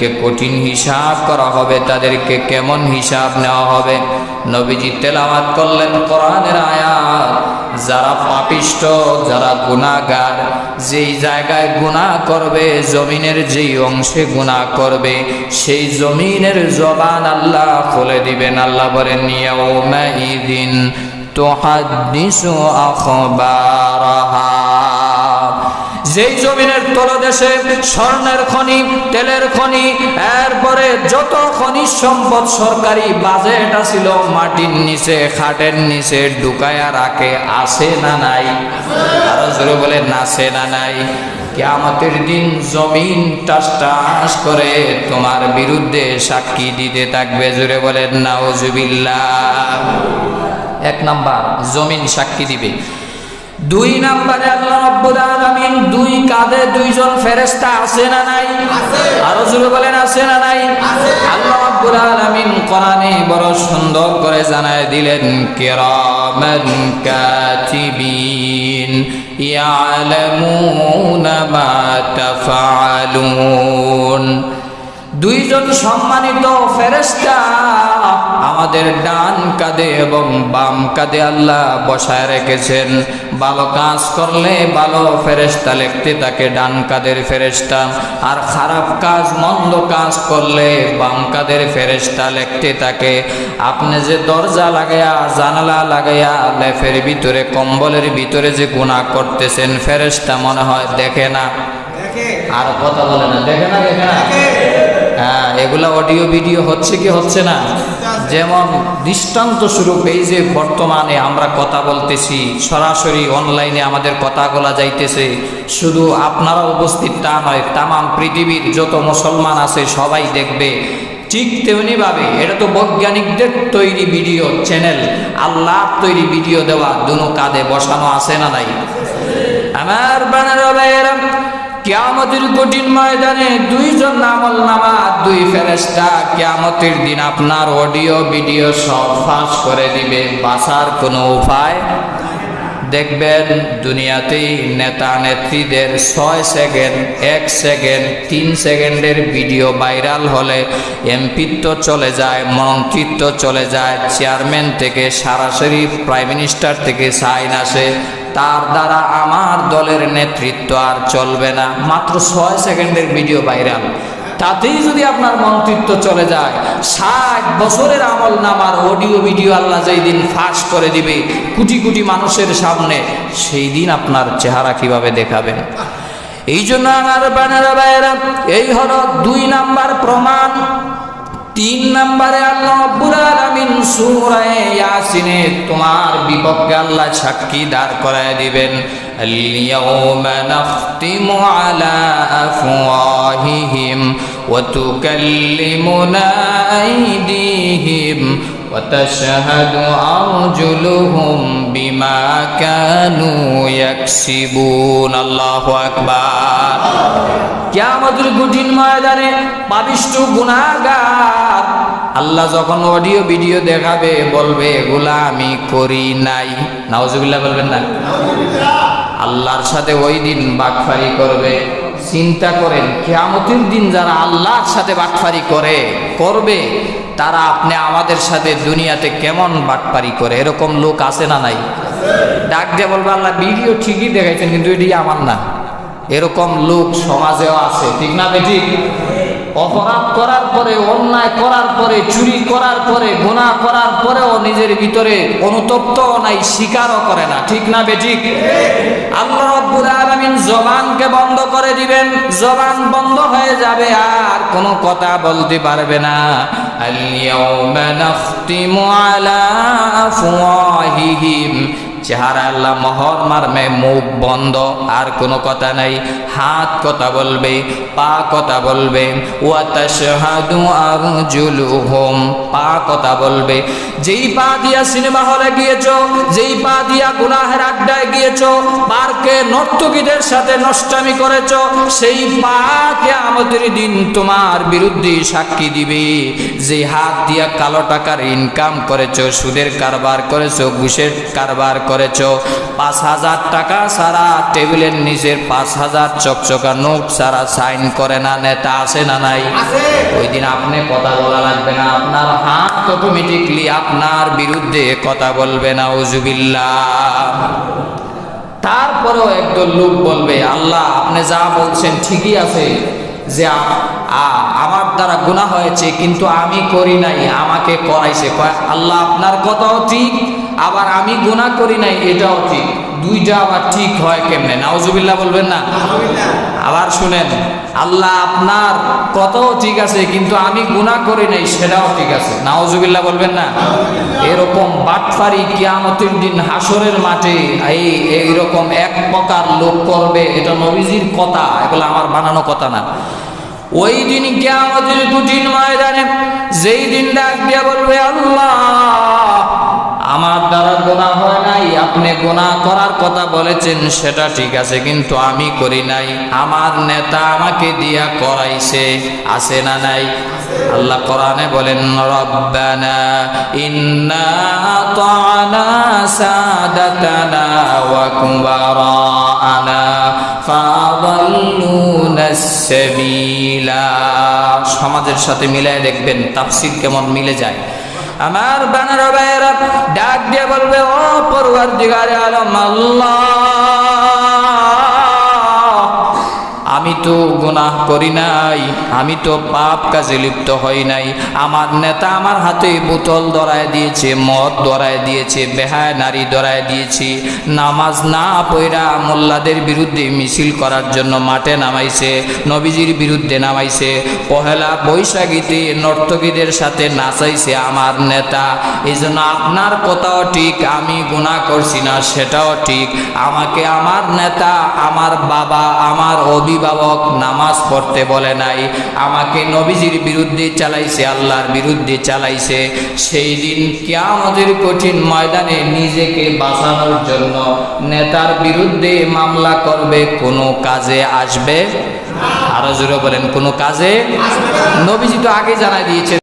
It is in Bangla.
যাদেরকে কঠিন হিসাব করা হবে, তাদেরকে কেমন হিসাব নেওয়া হবে? নবীজি তেলাওয়াত করলেন কোরআনের আয়াত। যারা পাপিষ্ট, যারা গুণাগার যেই জায়গায় গুণা করবে, জমিনের যেই অংশে গুণা করবে, সেই জমিনের জবান আল্লাহ খুলে দিবেন। আল্লাহ বলেন, ইয়াউমাইদিন তুহাদ্দিসু আখবারাহা। যেই জমিনের তলদেশে স্বর্ণের খনি, তেলের খনি, এরপরে যত খনিজ সম্পদ সরকারি বাজেট ছিল মাটির নিচে, খাটের নিচে ঢুকায়া রাখে, আছে না নাই? আরও জোরে বলে নাচে না নাই? কেয়ামতের দিন জমিন টাস টাস করে তোমার বিরুদ্ধে সাক্ষী দিতে থাকবে, জোরে বলেন, নাউজুবিল্লাহ। এক নাম্বার, জমিন সাক্ষী দিবে। দুই নাম্বারে আল্লাহ রাব্বুল আলামিন দুই কাঁধে দুইজন ফেরেশতা আছে না নাই? আরও জোরে বলেন আছে না নাই? আল্লাহ রাব্বুল আলামিন কোরআনে বড় সুন্দর করে জানায় দিলেন কিরামান কাতিবিন ইয়ালামুনা মা তাফআলুন। দুইজন সম্মানিত ফেরেশতা আমাদের ডান কাঁধে এবং বাম কাঁধে আল্লাহ বসায় রেখেছেন। ভালো কাজ করলে ভালো ফেরেশতা লিখতে থাকে ডান কাঁধের ফেরেশতা। আর খারাপ কাজ মন্দ কাজ করলে বাম কাঁধের ফেরেশতা লিখতে থাকে। আপনি যে দরজা লাগাইয়া জানালা লাগাইয়া লেফের ভিতরে কম্বলের ভিতরে যে গুণা করতেছেন ফেরেশতা মনে হয় দেখে না। আর কথা বলে না। দেখে না দেখে না। হ্যাঁ এগুলা অডিও ভিডিও হচ্ছে কি হচ্ছে না? যেমন দৃষ্টান্ত স্বরূপ, এই যে বর্তমানে আমরা কথা বলতেছি, সরাসরি অনলাইনে আমাদের কথাগুলা যাইতেছে, শুধু আপনারা উপস্থিত তা নয়, তামাম পৃথিবীর যত মুসলমান আছে সবাই দেখবে। ঠিক তেমনি ভাবে এটা তো বৈজ্ঞানিকদের তৈরি ভিডিও চ্যানেল আল্লাহ তৈরি ভিডিও দেওয়া, দুনো কাঁধে বসানো আছে না নাই? আমার বানার কিয়ামতের কঠিন ময়দানে দুইজন আমল নামা, দুই ফেরেস্তা কিয়ামতের দিন আপনার অডিও, ভিডিও সব ফাঁস করে দিবে। বাঁচার কোনো উপায়? দেখবেন দুনিয়াতেই নেতা নেত্রীদের ছয় সেকেন্ড, এক সেকেন্ড, তিন সেকেন্ডের ভিডিও ভাইরাল হলে এমপিত্ব চলে যায়, মন্ত্রিত্ব চলে যায়, চেয়ারম্যান থেকে সরাসরি প্রাইম মিনিস্টার থেকে সাইন আসে তার দ্বারা আমার দলের নেতৃত্ব আর চলবে না। মাত্র ছয় সেকেন্ডের ভিডিও ভাইরাল। তাতেই যদি আপনার মন্ত্রিত্ব চলে যায়, ষাট বছরের আমল নামার অডিও ভিডিও আল্লাহ যেই দিন ফাঁস করে দিবে কোটি কোটি মানুষের সামনে, সেই দিন আপনার চেহারা কীভাবে দেখাবেন? এই জন্য আমার বানারা ভাইয়েরা, এই হলো দুই নাম্বার প্রমাণ। তিন নম্বরে আল্লাহ রব্বুল আলামিন সূরা ইয়াসিনে তোমার বিপক্ষে আল্লাহ সাক্ষী দাঁড় করায় দিবেন اليوم نختم على أفواههم وتكلمنا أيديهم وتشهد أرجلهم بما كانوا يكسبون الله أكبر কিয়ামতের কঠিন ময়দানে পাবিষ্ট গুনাহগার আল্লাহ যখন অডিও ভিডিও দেখাবে বলবে এগুলা আমি করি নাই নাউজুবিল্লাহ বলবেন না আল্লাহর সাথে ওই দিন বাকফারি করবে চিন্তা করেন কেয়ামতের দিন যারা আল্লাহর সাথে বাটফারি করে করবে তারা আপনি আমাদের সাথে দুনিয়াতে কেমন বাটপারি করে? এরকম লোক আছে না নাই? ডাক দিয়ে বলবে, আল্লাহ, ভিডিও ঠিকই দেখাইছেন, কিন্তু এটি আমার না। এরকম লোক সমাজেও আছে, ঠিক না বেঠিক অপরাধ করার পরে, অন্যায় করার পরে, চুরি করার পরে গুণা করার পরেও নিজের ভিতরে অনুতপ্ত নাই স্বীকারও করে না, ঠিক না বেঠিক আল্লাহ আলামিন জবানকে বন্ধ করে দিবেন। জবান বন্ধ হয়ে যাবে, আর কোনো কথা বলতে পারবে না। আল-ইয়াউমা নাখতিমু আলা আফওয়াহিহিম। চেহারা আল্লাহ মোহর মারমে মুখ বন্ধ, আর কোনো কথা নাই। হাত কথা বলবে, পা কথা বলবে। পা কথা বলবে। যেই পা দিয়া সিনেমা হলে গিয়েছো, যেই পা দিয়া গুনাহের আড্ডায় গিয়েছো পার্কে নর্তকীদের সাথে নষ্টামি করেছ, সেই পাকে আমাদের দিন তোমার বিরুদ্ধে সাক্ষী দিবে। যে হাত দিয়া কালো টাকার ইনকাম করেছ, সুদের কারবার করেছ, ঘুষের কারবার করেছ। পাঁচ হাজার টাকা সারা টেবিলের নিচের পাঁচ হাজার চকচকা নোট সারা সাইন করে না নেতা আছে না নাই? ওই দিন আপনি কথা বলা লাগবে না। আপনার হাত অটোমেটিকলি আপনার বিরুদ্ধে কথা বলবে না তারপরেও একদল লোক বলবে আল্লাহ আপনি যা বলছেন ঠিকই আছে যে আমার দ্বারা গুনাহ হয়েছে কিন্তু আমি করি নাই আমাকে করাইছে আল্লাহ আপনার কথাও ঠিক আবার আমি গুনাহ করি নাই এটাও ঠিক। দুইটা আবার ঠিক হয় কেমনে? নাউজুবিল্লাহ বলবেন না? আবার শুনেন আল্লাহ আপনার কথাও ঠিক আছে কিন্তু আমি গুনাহ করি নাই সেটাও ঠিক আছে। নাউজুবিল্লাহ বলবেন না? এরকম বাটফারি কিয়ামতের দিন হাসরের মাঠে এই এইরকম এক প্রকার লোক করবে এটা নবীজির কথা এগুলো আমার বানানো কথা না। ওই দিন কিয়ামতের কঠিন ময়দানে যেই দিন ডাক দিয়া বলবে, আল্লাহ, আমার দ্বারা গোনা হয় নাই, আপনি গোনা করার কথা বলেছেন, সেটা ঠিক আছে, কিন্তু আমি করি নাই। আমার নেতা আমাকে দিয়া করাইছে, আছে না নাই? আল্লাহ কোরআনে বলেন, রব্বানা ইন্না সাদাতানা ওয়া সাবিলা সমাজের সাথে মিলায় দেখবেন তাপসিক কেমন মিলে যায়। আমার বানার ডাক দিয়ে বলবে, ও পড়ুয়ার দিগারে আলম, আল্লাহ! আমি তো গুনাহ করি নাই, আমি তো পাপ কাজে লিপ্ত হই নাই। আমার নেতা আমার হাতে বোতল ধরায় দিয়েছে, মদ ধরায় দিয়েছে, বেহায় নারী ধরায় দিয়েছি। নামাজ না পইরা মোল্লাদের বিরুদ্ধে মিছিল করার জন্য মাঠে নামাইছে, নবীজির বিরুদ্ধে নামাইছে। পহেলা বৈশাখীতে নর্তকীদের সাথে নাচাইছে আমার নেতা। এই জন্য আপনার কথাও ঠিক, আমি গুণা করছি না, সেটাও ঠিক। আমাকে আমার নেতা, আমার বাবা, আমার অভিভাবক নামাজ পড়তে বলে নাই। আমাকে নবীজির বিরুদ্ধে চালাইছে, আল্লাহর বিরুদ্ধে চালাইছে। সেই দিন কিয়ামতের কঠিন ময়দানে নিজেকে বাঁচানোর জন্য নেতার বিরুদ্ধে মামলা করবে, কোনো কাজে আসবে? আরও জোরে বলেন, কোনো কাজে? নবীজি তো আগে জানাই দিয়েছে।